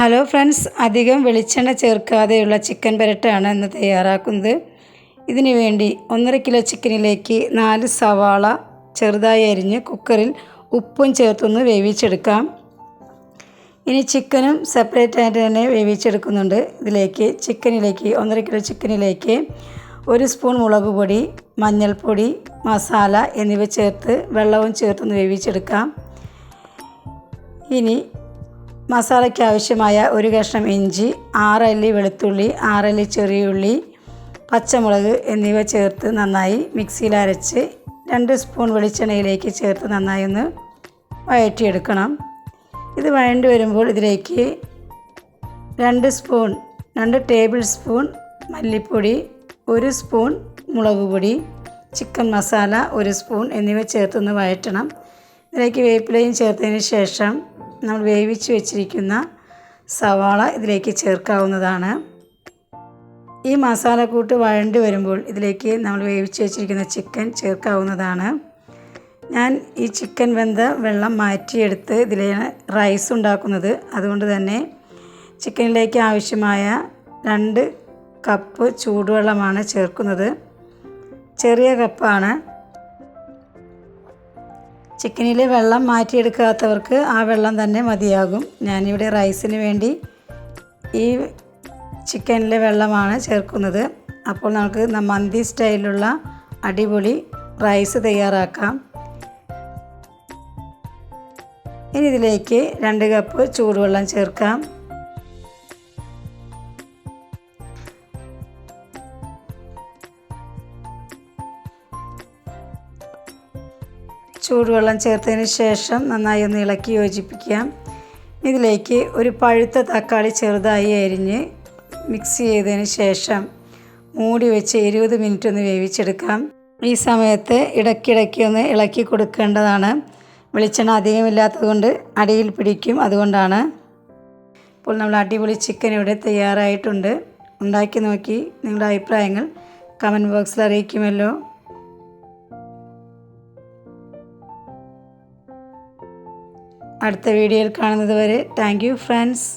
Hello friends അധികം വെളിച്ചെണ്ണ ചേർക്കാതെയുള്ള chicken പെരട്ടാണ് ഇന്ന് തയ്യാറാക്കുന്നത്. ഇതിനു വേണ്ടി ഒന്നര കിലോ ചിക്കനിലേക്ക് നാല് സവാള ചെറുതായി അരിഞ്ഞ് കുക്കറിൽ ഉപ്പും ചേർത്തൊന്ന് വേവിച്ചെടുക്കാം. ഇനി ചിക്കനും സെപ്പറേറ്റ് ആയിട്ട് തന്നെ വേവിച്ചെടുക്കുന്നുണ്ട്. ഇതിലേക്ക് ചിക്കനിലേക്ക് ഒന്നര കിലോ ചിക്കനിലേക്ക് ഒരു സ്പൂൺ മുളക് പൊടി മഞ്ഞൾപ്പൊടി മസാല എന്നിവ ചേർത്ത് വെള്ളവും ചേർത്തൊന്ന് വേവിച്ചെടുക്കാം. ഇനി മസാലയ്ക്ക് ആവശ്യമായ ഒരു കഷ്ണം ഇഞ്ചി ആറല്ലി വെളുത്തുള്ളി ആറല്ലി ചെറിയുള്ളി പച്ചമുളക് എന്നിവ ചേർത്ത് നന്നായി മിക്സിയിൽ അരച്ച് രണ്ട് സ്പൂൺ വെളിച്ചെണ്ണയിലേക്ക് ചേർത്ത് നന്നായി ഒന്ന് വഴറ്റിയെടുക്കണം. ഇത് വഴണ്ടി വരുമ്പോൾ ഇതിലേക്ക് രണ്ട് സ്പൂൺ രണ്ട് ടേബിൾ സ്പൂൺ മല്ലിപ്പൊടി ഒരു സ്പൂൺ മുളക് പൊടി ചിക്കൻ മസാല ഒരു സ്പൂൺ എന്നിവ ചേർത്തൊന്ന് വഴറ്റണം. ഇതിലേക്ക് വേപ്പിലയും ചേർത്തതിന് ശേഷം നമ്മൾ വേവിച്ച് വെച്ചിരിക്കുന്ന സവാള ഇതിലേക്ക് ചേർക്കാവുന്നതാണ്. ഈ മസാലക്കൂട്ട് വഴണ്ടി വരുമ്പോൾ ഇതിലേക്ക് നമ്മൾ വേവിച്ച് വെച്ചിരിക്കുന്ന ചിക്കൻ ചേർക്കാവുന്നതാണ്. ഞാൻ ഈ ചിക്കൻ വെന്ത വെള്ളം മാറ്റിയെടുത്ത് ഇതിലാണ് റൈസ് ഉണ്ടാക്കുന്നത്. അതുകൊണ്ട് തന്നെ ചിക്കനിലേക്ക് ആവശ്യമായ രണ്ട് കപ്പ് ചൂടുവെള്ളമാണ് ചേർക്കുന്നത്. ചെറിയ കപ്പാണ്. ചിക്കനിലെ വെള്ളം മാറ്റിയെടുക്കാത്തവർക്ക് ആ വെള്ളം തന്നെ മതിയാകും. ഞാനിവിടെ റൈസിന് വേണ്ടി ഈ ചിക്കനിലെ വെള്ളമാണ് ചേർക്കുന്നത്. അപ്പോൾ നമുക്ക് മന്തി സ്റ്റൈലുള്ള അടിപൊളി റൈസ് തയ്യാറാക്കാം. ഇനി ഇതിലേക്ക് രണ്ട് കപ്പ് ചൂടുവെള്ളം ചേർക്കാം. ചൂടുവെള്ളം ചേർത്തതിന് ശേഷം നന്നായി ഒന്ന് ഇളക്കി യോജിപ്പിക്കാം. ഇതിലേക്ക് ഒരു പഴുത്ത തക്കാളി ചെറുതായി അരിഞ്ഞ് മിക്സ് ചെയ്തതിന് ശേഷം മൂടി വെച്ച് ഇരുപത് മിനിറ്റ് ഒന്ന് വേവിച്ചെടുക്കാം. ഈ സമയത്ത് ഇടയ്ക്കിടയ്ക്ക് ഒന്ന് ഇളക്കി കൊടുക്കേണ്ടതാണ്. വെളിച്ചെണ്ണ അധികമില്ലാത്തതുകൊണ്ട് അടിയിൽ പിടിക്കും അതുകൊണ്ടാണ്. ഇപ്പോൾ നമ്മൾ അടിപൊളി ചിക്കൻ ഇവിടെ തയ്യാറായിട്ടുണ്ട്. ഉണ്ടാക്കി നോക്കി നിങ്ങളുടെ അഭിപ്രായങ്ങൾ കമന്റ് ബോക്സിൽ അറിയിക്കുമല്ലോ. അടുത്ത വീഡിയോയിൽ കാണുന്നത് വരെ താങ്ക് ഫ്രണ്ട്സ്